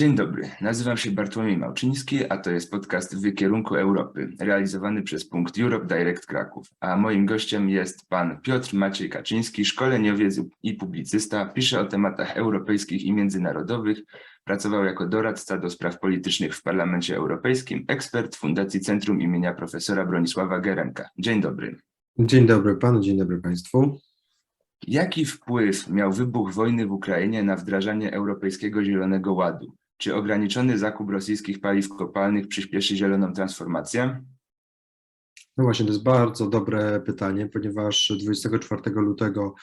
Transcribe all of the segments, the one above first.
Dzień dobry, nazywam się Bartłomiej Małczyński, a to jest podcast w kierunku Europy, realizowany przez punkt Europe Direct Kraków. A moim gościem jest pan Piotr Maciej Kaczyński, szkoleniowiec i publicysta, pisze o tematach europejskich i międzynarodowych, pracował jako doradca do spraw politycznych w Parlamencie Europejskim, ekspert Fundacji Centrum imienia profesora Bronisława Gerenka. Dzień dobry. Dzień dobry panu, dzień dobry państwu. Jaki wpływ miał wybuch wojny w Ukrainie na wdrażanie Europejskiego Zielonego Ładu? Czy ograniczony zakup rosyjskich paliw kopalnych przyspieszy zieloną transformację? No właśnie, to jest bardzo dobre pytanie, ponieważ 24 lutego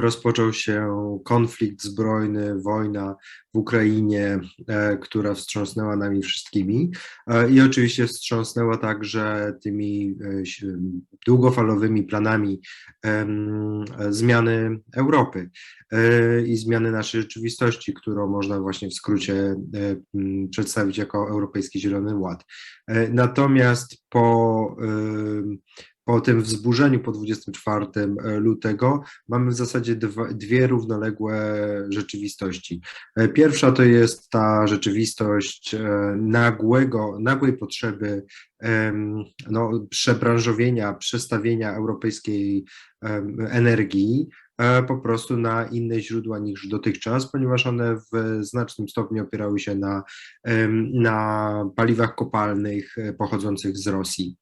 rozpoczął się konflikt zbrojny, wojna w Ukrainie, e, która wstrząsnęła nami wszystkimi e, i oczywiście wstrząsnęła także tymi długofalowymi planami zmiany Europy i zmiany naszej rzeczywistości, którą można właśnie w skrócie przedstawić jako Europejski Zielony Ład. Natomiast po po tym wzburzeniu po 24 e, lutego mamy w zasadzie dwa, dwie równoległe rzeczywistości. E, pierwsza to jest ta rzeczywistość e, nagłego, nagłej potrzeby no, przebranżowienia, przestawienia europejskiej energii po prostu na inne źródła niż dotychczas, ponieważ one w znacznym stopniu opierały się na, na paliwach kopalnych pochodzących z Rosji.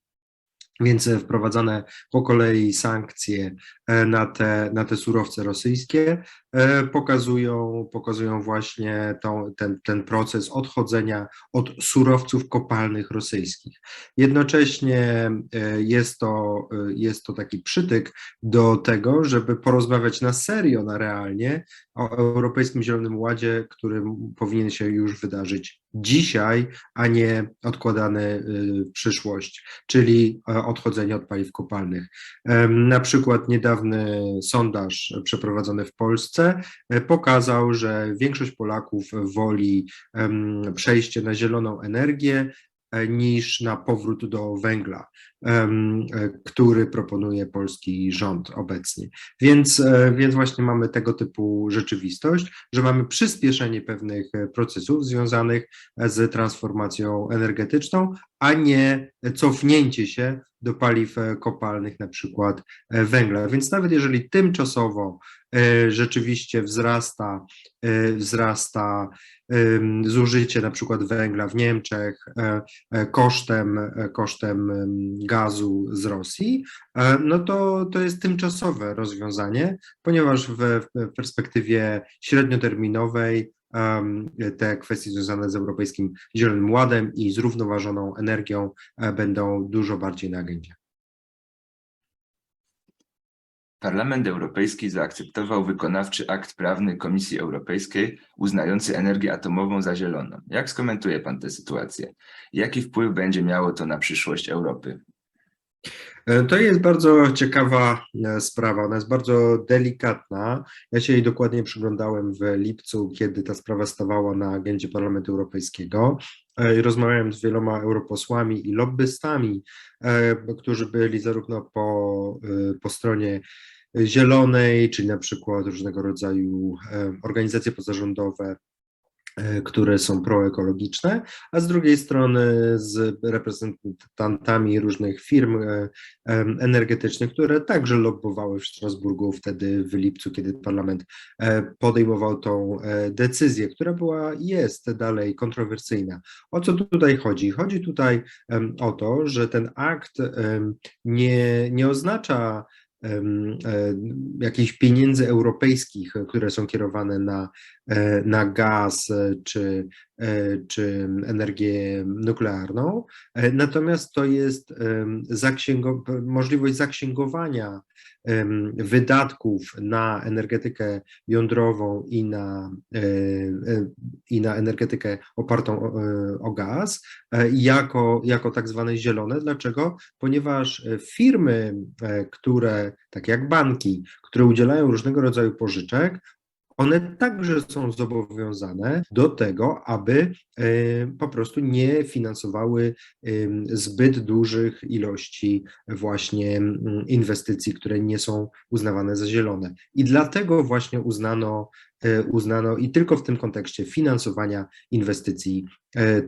Więc wprowadzane po kolei sankcje e, na te, na te surowce rosyjskie e, pokazują, pokazują właśnie tą, ten, ten proces odchodzenia od surowców kopalnych rosyjskich. Jednocześnie e, jest to, jest to taki przytyk do tego, żeby porozmawiać na serio, na realnie o Europejskim Zielonym Ładzie, który powinien się już wydarzyć dzisiaj, a nie odkładany w przyszłość, czyli odchodzenie od paliw kopalnych. Na przykład niedawny sondaż przeprowadzony w Polsce e, pokazał, że większość Polaków woli przejście na zieloną energię niż na powrót do węgla, e, który proponuje polski rząd obecnie. Więc, e, więc właśnie mamy tego typu rzeczywistość, że mamy przyspieszenie pewnych procesów związanych z transformacją energetyczną, a nie cofnięcie się do paliw kopalnych, na przykład węgla. Więc nawet jeżeli tymczasowo rzeczywiście wzrasta, wzrasta zużycie na przykład węgla w Niemczech e, e, kosztem, e, kosztem gazu z Rosji, no to, to jest tymczasowe rozwiązanie, ponieważ w, w perspektywie średnioterminowej te kwestie związane z Europejskim Zielonym Ładem i zrównoważoną energią będą dużo bardziej na agendzie. Parlament Europejski zaakceptował wykonawczy akt prawny Komisji Europejskiej uznający energię atomową za zieloną. Jak skomentuje Pan tę sytuację? Jaki wpływ będzie miało to na przyszłość Europy? E, to jest bardzo ciekawa e, sprawa, ona jest bardzo delikatna. Ja się jej dokładnie przyglądałem w lipcu, kiedy ta sprawa stawała na agendzie Parlamentu Europejskiego. E, rozmawiałem z wieloma europosłami i lobbystami, którzy byli zarówno po, po stronie zielonej, czyli na przykład różnego rodzaju organizacje pozarządowe, które są proekologiczne, a z drugiej strony z reprezentantami różnych firm e, energetycznych, które także lobbowały w Strasburgu wtedy w lipcu, kiedy parlament e, podejmował tą decyzję, która była jest dalej kontrowersyjna. O co tutaj chodzi? Chodzi tutaj o to, że ten akt nie, nie oznacza jakichś pieniędzy europejskich, które są kierowane na, e, na gaz e, czy, e, czy energię nuklearną. Natomiast to jest możliwość zaksięgowania wydatków na energetykę jądrową i na, i na energetykę opartą o, o gaz jako, jako tak zwane zielone. Dlaczego? Ponieważ firmy, które tak jak banki, które udzielają różnego rodzaju pożyczek, one także są zobowiązane do tego, aby e, po prostu nie finansowały zbyt dużych ilości właśnie inwestycji, które nie są uznawane za zielone. I dlatego właśnie uznano uznano i tylko w tym kontekście finansowania inwestycji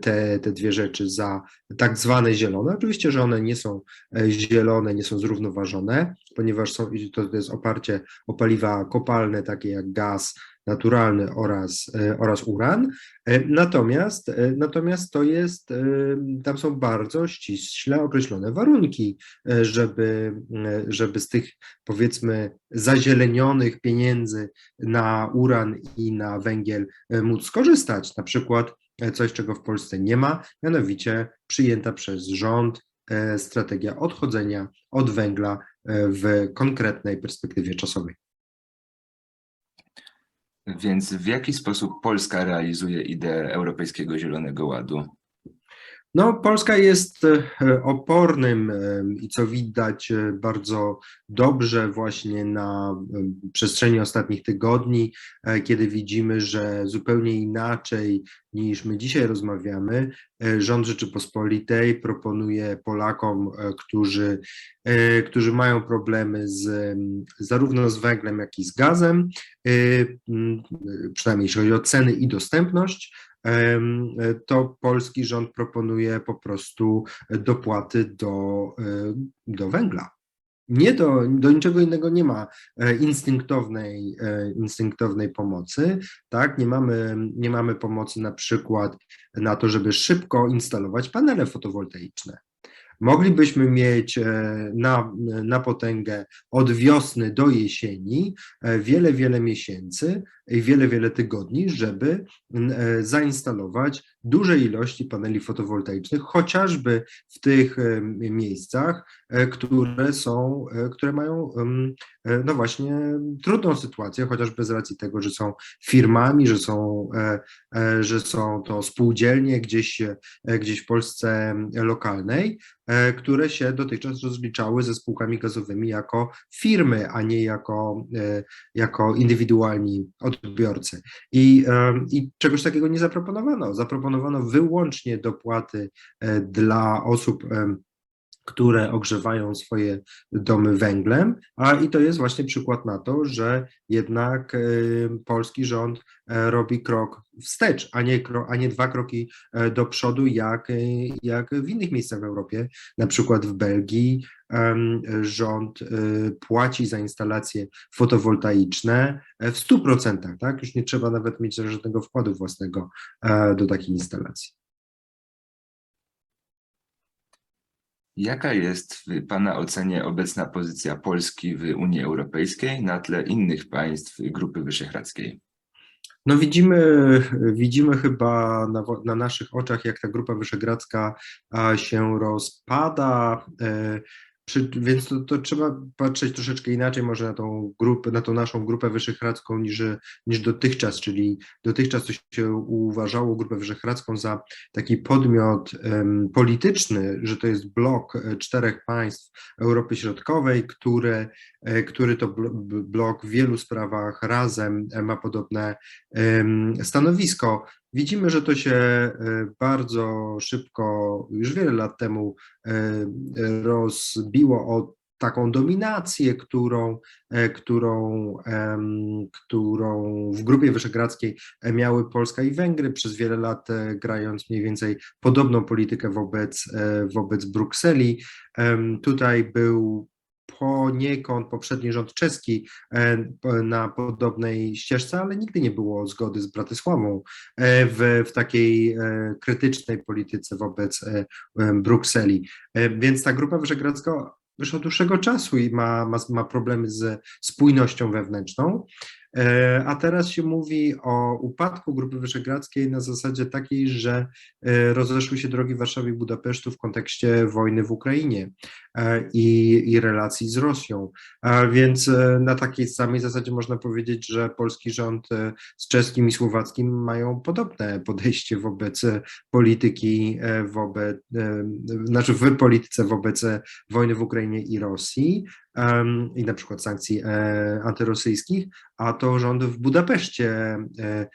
te, te dwie rzeczy za tak zwane zielone. Oczywiście, że one nie są zielone, nie są zrównoważone, ponieważ są, to jest oparcie o paliwa kopalne, takie jak gaz, naturalny oraz, e, oraz uran. E, natomiast, e, natomiast to jest, tam są bardzo ściśle określone warunki, żeby, żeby z tych powiedzmy zazielenionych pieniędzy na uran i na węgiel móc skorzystać. Na przykład coś, czego w Polsce nie ma, mianowicie przyjęta przez rząd strategia odchodzenia od węgla w konkretnej perspektywie czasowej. Więc w jaki sposób Polska realizuje ideę Europejskiego Zielonego Ładu? No, Polska jest e, opornym e, i co widać e, bardzo dobrze właśnie na przestrzeni ostatnich tygodni, kiedy widzimy, że zupełnie inaczej niż my dzisiaj rozmawiamy, rząd Rzeczypospolitej proponuje Polakom, którzy, którzy mają problemy z, zarówno z węglem, jak i z gazem, przynajmniej jeśli chodzi o ceny i dostępność, to polski rząd proponuje po prostu dopłaty do, do węgla. Nie do, do niczego innego nie ma e, instynktownej, e, instynktownej pomocy, tak? Nie mamy, nie mamy pomocy na przykład na to, żeby szybko instalować panele fotowoltaiczne. Moglibyśmy mieć e, na, na potęgę od wiosny do jesieni wiele, wiele miesięcy i wiele, wiele tygodni, żeby zainstalować duże ilości paneli fotowoltaicznych, chociażby w tych e, miejscach, e, które są, e, które mają no właśnie trudną sytuację, chociażby z racji tego, że są firmami, że są, że są to spółdzielnie gdzieś, gdzieś w Polsce lokalnej, które się dotychczas rozliczały ze spółkami gazowymi jako firmy, a nie jako, jako indywidualni odbiorcy. I, I czegoś takiego nie zaproponowano. Zaproponowano wyłącznie dopłaty e, dla osób, e, które ogrzewają swoje domy węglem, a i to jest właśnie przykład na to, że jednak e, polski rząd robi krok wstecz, a nie, a nie dwa kroki do przodu, jak, jak w innych miejscach w Europie, na przykład w Belgii rząd płaci za instalacje fotowoltaiczne w 100%, tak? Już nie trzeba nawet mieć żadnego wkładu własnego do takiej instalacji. Jaka jest w Pana ocenie obecna pozycja Polski w Unii Europejskiej na tle innych państw Grupy Wyszehradzkiej? No widzimy, widzimy chyba na, na, naszych oczach, jak ta Grupa Wyszehradzka się rozpada. Przy, więc to, to, trzeba patrzeć troszeczkę inaczej może na tą grupę, na tą naszą grupę wyszehradzką niż, niż dotychczas, czyli dotychczas to się uważało grupę wyszehradzką za taki podmiot um, polityczny, że to jest blok e, czterech państw Europy Środkowej, które, e, który to blok w wielu sprawach razem e, ma podobne um, stanowisko. Widzimy, że to się e, bardzo szybko, już wiele lat temu e, rozbiło o taką dominację, którą, e, którą, którą w Grupie Wyszehradzkiej miały Polska i Węgry przez wiele lat, grając mniej więcej podobną politykę wobec, wobec Brukseli. Tutaj był poniekąd poprzedni rząd czeski e, na podobnej ścieżce, ale nigdy nie było zgody z Bratysławą e, w, w takiej e, krytycznej polityce wobec Brukseli. Więc ta Grupa Wyszehradzka już od dłuższego czasu i ma, ma, ma problemy z spójnością wewnętrzną. E, a teraz się mówi o upadku Grupy Wyszehradzkiej na zasadzie takiej, że e, rozeszły się drogi Warszawy i Budapesztu w kontekście wojny w Ukrainie e, i, i relacji z Rosją. Więc na takiej samej zasadzie można powiedzieć, że polski rząd z czeskim i słowackim mają podobne podejście wobec polityki, wobec, znaczy w polityce wobec wojny w Ukrainie i Rosji i na przykład sankcji e, antyrosyjskich, a to rząd w Budapeszcie e,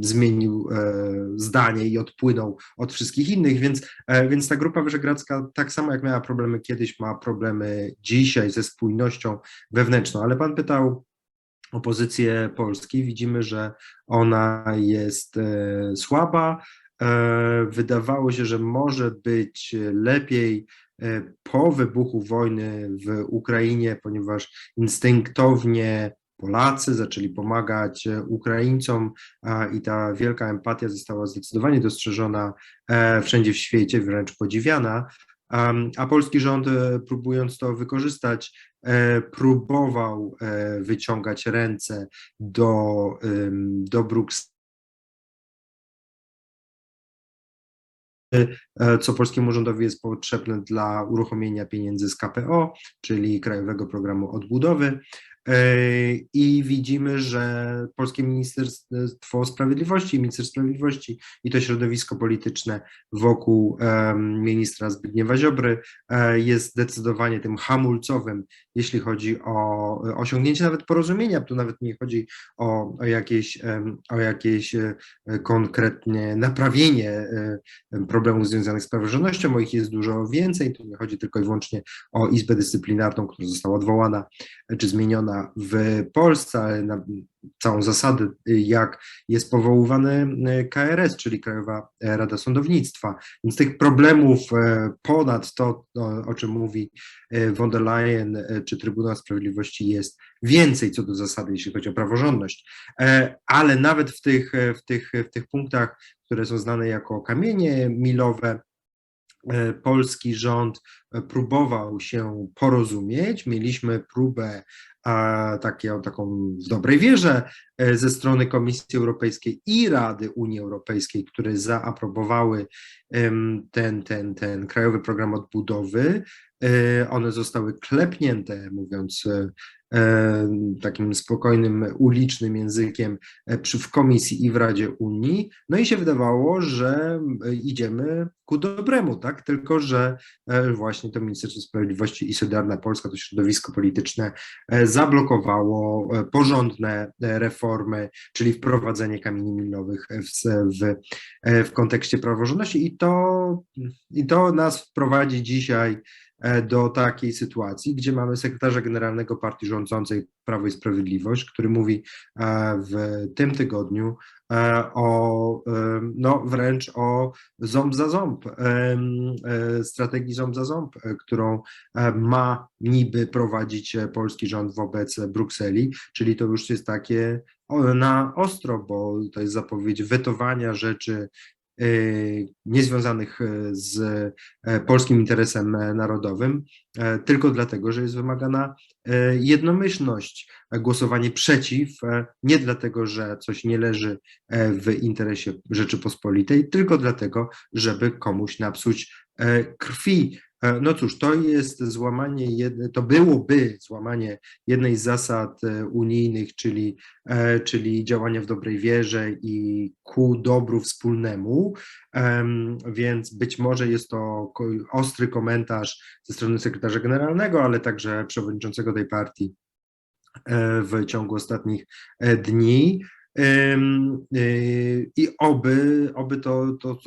zmienił e, zdanie i odpłynął od wszystkich innych, więc, więc ta Grupa Wyszehradzka tak samo jak miała problemy kiedyś, ma problemy dzisiaj ze spójnością wewnętrzną. Ale pan pytał o pozycję Polski. Widzimy, że ona jest słaba. E, Wydawało się, że może być lepiej e, po wybuchu wojny w Ukrainie, ponieważ instynktownie Polacy zaczęli pomagać e, Ukraińcom i ta wielka empatia została zdecydowanie dostrzeżona e, wszędzie w świecie, wręcz podziwiana. A polski rząd, e, próbując to wykorzystać, e, próbował e, wyciągać ręce do, do Brukseli. Co polskiemu rządowi jest potrzebne dla uruchomienia pieniędzy z KPO, czyli Krajowego Programu Odbudowy. E, I widzimy, że Polskie Ministerstwo Sprawiedliwości, Minister Sprawiedliwości i to środowisko polityczne wokół ministra Zbigniewa Ziobry e, jest zdecydowanie tym hamulcowym, jeśli chodzi o osiągnięcie nawet porozumienia. Tu nawet nie chodzi o, o jakieś, o jakieś e, konkretnie naprawienie e, problemów związanych z praworządnością, bo ich jest dużo więcej. Tu nie chodzi tylko i wyłącznie o Izbę Dyscyplinarną, która została odwołana e, czy zmieniona w Polsce, ale na całą zasadę, jak jest powoływany y, KRS, czyli Krajowa Rada Sądownictwa. Więc tych problemów e, ponad to, o, czym mówi e, von der Leyen e, czy Trybunał Sprawiedliwości jest więcej co do zasady, jeśli chodzi o praworządność. Ale nawet w tych, w tych, w tych punktach, które są znane jako kamienie milowe, polski rząd próbował się porozumieć. Mieliśmy próbę takie, taką w dobrej wierze e, ze strony Komisji Europejskiej i Rady Unii Europejskiej, które zaaprobowały ten, ten, ten Krajowy Program Odbudowy. E, One zostały klepnięte, mówiąc e, e, takim spokojnym, ulicznym językiem przy, w Komisji i w Radzie Unii. No i się wydawało, że idziemy ku dobremu, tak? Tylko, że właśnie to Ministerstwo Sprawiedliwości i Solidarna Polska, to środowisko polityczne zablokowało porządne reformy, czyli wprowadzenie kamieni milowych w, w, w kontekście praworządności i to, i to nas wprowadzi dzisiaj do takiej sytuacji, gdzie mamy sekretarza generalnego partii rządzącej Prawo i Sprawiedliwość, który mówi e, w tym tygodniu e, o, no wręcz o ząb za ząb, e, strategii ząb za ząb, e, którą e, ma niby prowadzić e, polski rząd wobec Brukseli, czyli to już jest takie na ostro, bo to jest zapowiedź wetowania rzeczy e, niezwiązanych e, z e, polskim interesem e, narodowym, e, tylko dlatego, że jest wymagana e, jednomyślność, e, głosowanie przeciw, e, nie dlatego, że coś nie leży e, w interesie Rzeczypospolitej, tylko dlatego, żeby komuś napsuć e, krwi. E, No cóż, to jest złamanie, to byłoby złamanie jednej z zasad e, unijnych, czyli, e, czyli działania w dobrej wierze i ku dobru wspólnemu, Em, więc być może jest to ostry komentarz ze strony sekretarza generalnego, ale także przewodniczącego tej partii w ciągu ostatnich dni. Y, I oby, oby to, to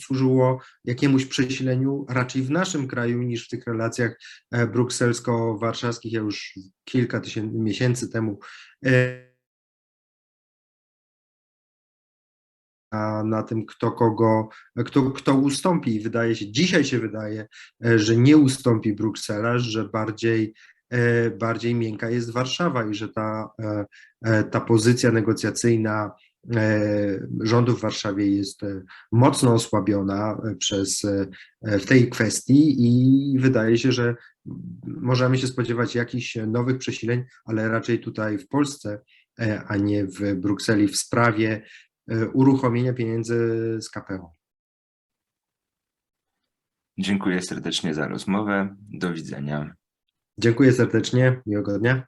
służyło jakiemuś przesileniu raczej w naszym kraju niż w tych relacjach e, brukselsko-warszawskich. Ja już kilka tysięcy miesięcy temu e, a na tym, kto kogo, kto, kto ustąpi. Wydaje się, dzisiaj się wydaje, e, że nie ustąpi Bruksela, że bardziej, bardziej miękka jest Warszawa i że ta, e, e, ta pozycja negocjacyjna e, rządu w Warszawie jest e, mocno osłabiona e, przez, e, w tej kwestii i wydaje się, że możemy się spodziewać jakichś nowych przesileń, ale raczej tutaj w Polsce, e, a nie w Brukseli w sprawie e, uruchomienia pieniędzy z KPO. Dziękuję serdecznie za rozmowę. Do widzenia. Dziękuję serdecznie, miłego dnia.